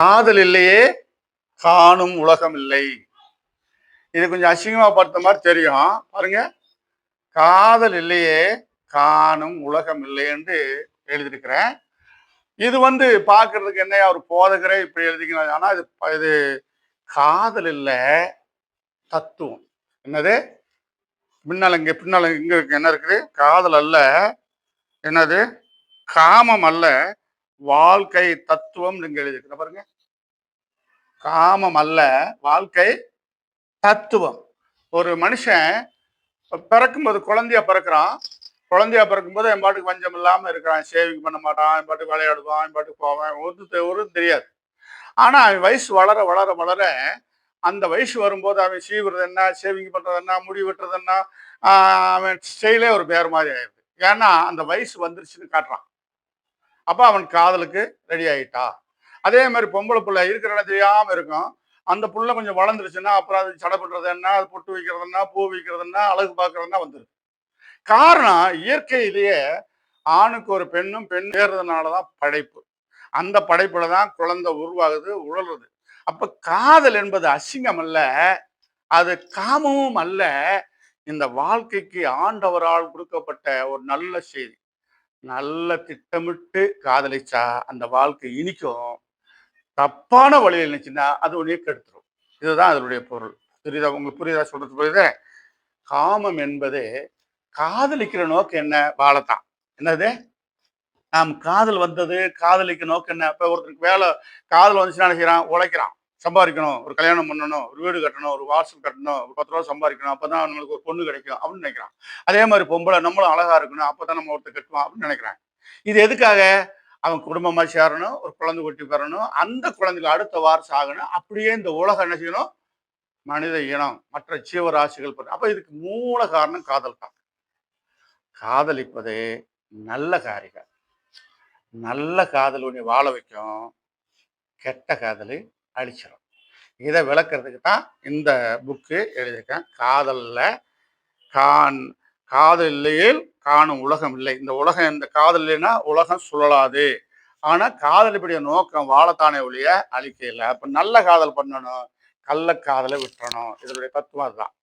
காதல் இல்லையே காணும் உலகம் இல்லை இது கொஞ்சம் அசிங்கமா பார்த்த மாதிரி தெரியும். பாருங்க. காதல் இல்லையே காணும் உலகம் இல்லை என்று எழுதியிருக்கிறேன். இது வந்து பார்க்கறதுக்கு என்ன அவர் போதகரே இப்படி எழுதிக்கணும் ஆனா இது இது காதல் இல்லை தத்துவம். என்னது? பின்னால் இங்கே பின்னால் இங்கே இருக்கு. என்ன இருக்குது? காதல் அல்ல. என்னது? காமம் அல்ல. வாழ்க்கை தத்துவம் நீங்க எழுதியிருக்கிற பாருங்க. காமம் அல்ல வாழ்க்கை தத்துவம். ஒரு மனுஷன் பிறக்கும்போது குழந்தையா பிறக்கிறான். குழந்தையா பிறக்கும்போது என் பாட்டுக்கு பஞ்சம் இல்லாம இருக்கிறான். சேவிங் பண்ண மாட்டான். என் பாட்டுக்கு விளையாடுவான். என் பாட்டுக்கு போவான். ஒரு தெ- ஒரு தெரியாது. ஆனா அவன் வயசு வளர வளர வளர அந்த வயசு வரும்போது அவன் சீவுறது என்ன சேவிங் பண்றது என்ன முடி வெட்டுறது என்ன அவன் ஸ்டைலே ஒரு பேர் மாதிரி ஆயிடுது. ஏன்னா அந்த வயசு வந்துருச்சுன்னு காட்டுறான். அப்போ அவன் காதலுக்கு ரெடி ஆகிட்டா அதே மாதிரி பொம்பளை பிள்ளை இருக்கிற இடம் தெரியாமல் இருக்கும். அந்த புள்ள கொஞ்சம் வளர்ந்துருச்சுன்னா அப்புறம் அது சடை பண்றது என்ன அது பொட்டு வைக்கிறதுனா பூ வைக்கிறதுனா அழகு பார்க்கறதுனா வந்துருது காரணம் இயற்கையிலேயே ஆணுக்கு ஒரு பெண்ணும் பெண் சேர்றதுனாலதான் படைப்பு. அந்த படைப்புல தான் குழந்தை உருவாகுது உழல்றது அப்ப காதல் என்பது அசிங்கம் அல்ல அது காமமும் அல்ல. இந்த வாழ்க்கைக்கு ஆண்டவரால் கொடுக்கப்பட்ட ஒரு நல்ல செய்தி. நல்ல திட்டமிட்டு காதலிச்சா அந்த வாழ்க்கை இனிக்கும். தப்பான வழியில் இருந்துச்சுன்னா அது உன்னைய கெடுத்துரும். இதுதான் அதனுடைய பொருள். புரியுதா? உங்களுக்கு புரியுதா? சொல்றது புரியுதா? காமம் என்பது காதலிக்கிற நோக்கம் என்ன? வாழத்தான். என்னது? நாம் காதல் வந்தது காதலிக்க நோக்கம் என்ன? இப்போ ஒருத்தருக்கு வேலை காதல் வந்துச்சுன்னா நினைக்கிறான் உழைக்கிறான். சம்பாதிக்கணும் ஒரு கல்யாணம் பண்ணணும் ஒரு வீடு கட்டணும் ஒரு வாசல் கட்டணும் ஒரு பத்து ரூபா சம்பாதிக்கணும் அப்பதான் நம்மளுக்கு ஒரு பொண்ணு கிடைக்கும் அப்படின்னு நினைக்கிறான். அதே மாதிரி பொம்பளை நம்மளும் அழகா இருக்கணும் அப்பதான் நம்ம ஒருத்தர் கட்டுவோம் அப்படின்னு நினைக்கிறான். இது எதுக்காக? அவன் குடும்பமா சேரணும் ஒரு குழந்தை குட்டி பெறணும் அந்த குழந்தைக்கு அடுத்த வாரிசு ஆகணும் அப்படியே இந்த உலகம் என்ன செய்யணும்? மனித இனம் மற்ற ஜீவராசிகள் அப்போ அப்ப இதுக்கு மூல காரணம் காதல் தான். காதலிப்பது நல்ல காரியம். நல்ல காதல் உன்னை வாழ வைக்கும். கெட்ட காதலை அழிச்சிடும் இதை விளக்குறதுக்கு தான் இந்த புக்கு எழுதியிருக்கேன். காதலில் கான் காதல் இல்லையேல் காணும் உலகம் இல்லை. இந்த உலகம் இந்த காதல் இல்லைன்னா உலகம் சுழலாது. ஆனால் காதலிப்படிய நோக்கம் வாழத்தானே ஒழிய அழிக்க இல்லை. நல்ல காதல் பண்ணணும் கள்ள காதலை விட்டுறணும். இதனுடைய தத்துவம் அதுதான்.